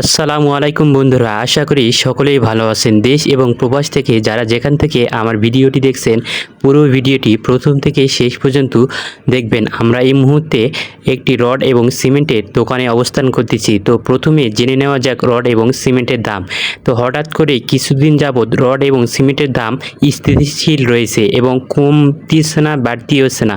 আসসালামু আলাইকুম বন্ধুরা, আশা করি সকলেই ভালো আছেন দেশ এবং প্রবাস থেকে যারা যেখান থেকে আমার ভিডিওটি দেখছেন, পুরো ভিডিওটি প্রথম থেকে শেষ পর্যন্ত দেখবেন। আমরা এই মুহূর্তে একটি রড এবং সিমেন্টের দোকানে অবস্থান করতেছি। তো প্রথমে জেনে নেওয়া যাক রড এবং সিমেন্টের দাম। তো হঠাৎ করে কিছুদিন যাবৎ রড এবং সিমেন্টের দাম স্থিতিশীল রয়েছে এবং কমতিছে না বাড়তি হচ্ছে না।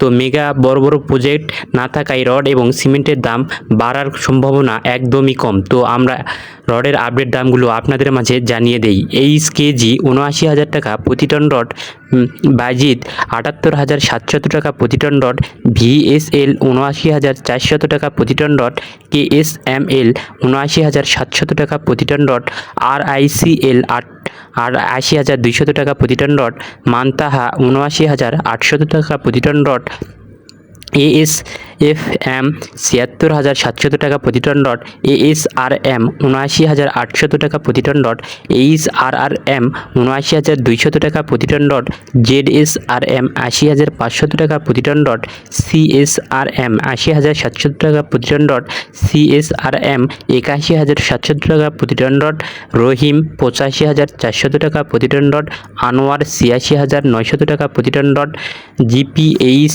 তো মেগা বড় বড় প্রজেক্ট না থাকায় রড এবং সিমেন্টের দাম বাড়ার সম্ভাবনা একদমই কম। তো আমরা রডের আপডেট দামগুলো আপনাদের মাঝে জানিয়ে দেই। এইচ কেজি উনআশি হাজার টাকা প্রতি টন রড বাজিত আটাত্তর হাজার সাতশত টাকা প্রতি টন রড ভিএসএল উনআশি হাজার চারশত টাকা প্রতি ton rod K S M L উনআশি হাজার সাতশত টাকা প্রতি টন রড আর আইসিএল আট আর আশি হাজার দুইশত টাকা প্রতি টন রড মান্তাহা উনআশি হাজার আটশত টাকা প্রতি ton rod A S F M ছিয়াত্তর হাজার সাতশত টাকা প্রতি ton dot A S R M উনআশি হাজার আটশত টাকা প্রতি ton dot H R R M উনআশি হাজার দুইশত টাকা প্রতি ton dot Z S R M আশি হাজার পাঁচশত টাকা প্রতি ton dot C S R M আশি হাজার সাতশত টাকা প্রতি ton dot C S R M একাশি হাজার সাতশত টাকা প্রতি টন ডট রহিম পঁচাশি হাজার চারশত টাকা প্রতি টন ডট আনোয়ার ছিয়াশি হাজার নয়শত টাকা প্রতি টন ডট জিপিএইচ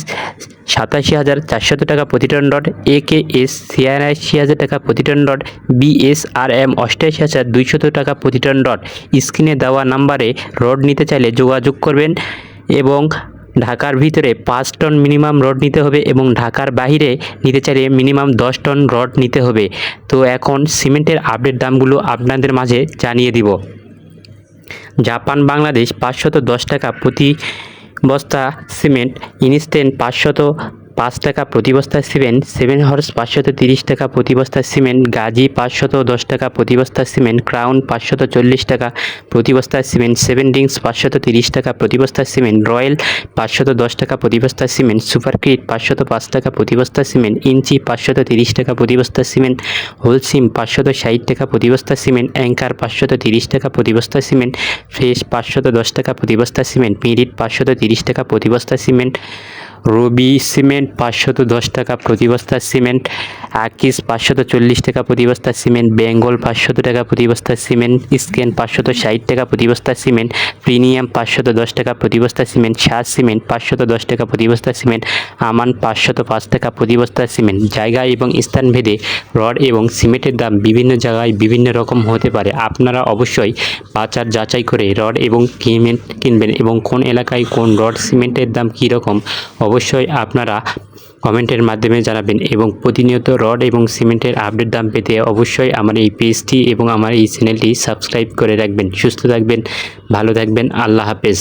সাতাশি হাজার চারশত টাকা প্রতি ton dot A K S ছিয়াশি হাজার টাকা প্রতি টন ডট, বিএসআরএম অষ্টাশি হাজার দুইশত টাকা প্রতি টন ডট। স্ক্রিনে দেওয়া নাম্বারে রড নিতে চাইলে যোগাযোগ করবেন এবং ঢাকার ভিতরে পাঁচ টন মিনিমাম রড নিতে হবে এবং ঢাকার বাইরে নিতে চাইলে মিনিমাম দশ টন রড নিতে হবে। তো এখন সিমেন্টের আপডেট দামগুলো আপনাদের মাঝে জানিয়ে দিব। জাপান বাংলাদেশ পাঁচশত দশ টাকা প্রতি বস্তা সিমেন্ট ইনস্ট্যান্ট পাঁচশত পাঁচ টাকা প্রতি বস্তা সিমেন্ট সেভেন হর্স পাঁচশত তিরিশ টাকা প্রতি বস্তা সিমেন্ট গাজী পাঁচশত দশ টাকা প্রতি বস্তা সিমেন্ট ক্রাউন পাঁচশত চল্লিশ টাকা প্রতি বস্তা সিমেন্ট সেভেন ডিংস পাঁচশত তিরিশ টাকা প্রতি বস্তা সিমেন্ট রয়্যাল পাঁচশত দশ টাকা প্রতি বস্তা সিমেন্ট সুপার ক্রিট পাঁচশত পাঁচ টাকা প্রতি বস্তা সিমেন্ট ইঞ্চি পাঁচশত তিরিশ টাকা প্রতি বস্তা সিমেন্ট হোলসিম পাঁচশত ষাট টাকা প্রতি বস্তা সিমেন্ট অ্যাঙ্কার পাঁচশত তিরিশ টাকা প্রতি বস্তা সিমেন্ট ফ্রেশ পাঁচশত দশ টাকা প্রতি বস্তা সিমেন্ট মিরিট পাঁচশত তিরিশ টাকা প্রতি বস্তা সিমেন্ট রবি সিমেন্ট পাঁচশত দশ টাকা প্রতি বস্তা সিমেন্ট, আকিস পাঁচশত চল্লিশ টাকা প্রতি বস্তা সিমেন্ট, বেঙ্গল পাঁচশত টাকা প্রতি বস্তা সিমেন্ট, স্কেন পাঁচশত ষাট টাকা প্রতি বস্তা সিমেন্ট, প্রিমিয়াম পাঁচশত দশ টাকা প্রতি বস্তা সিমেন্ট, শাহ সিমেন্ট পাঁচশত দশ টাকা প্রতি বস্তা সিমেন্ট, আমান পাঁচশত পাঁচ টাকা প্রতি বস্তা সিমেন্ট। জায়গা এবং স্থানভেদে রড এবং সিমেন্টের দাম বিভিন্ন জায়গায় বিভিন্ন রকম হতে পারে। আপনারা অবশ্যই বাজার যাচাই করে রড এবং সিমেন্ট কিনবেন এবং কোন এলাকায় কোন রড সিমেন্টের দাম কী রকম অবশ্যই আপনারা কমেন্টের মাধ্যমে জানাবেন এবং প্রতিনিয়ত রড এবং সিমেন্টের আপডেট দাম পেতে অবশ্যই আমার এই পেজটি এবং আমার এই চ্যানেলটি সাবস্ক্রাইব করে রাখবেন। সুস্থ থাকবেন, ভালো থাকবেন, আল্লাহ হাফেজ।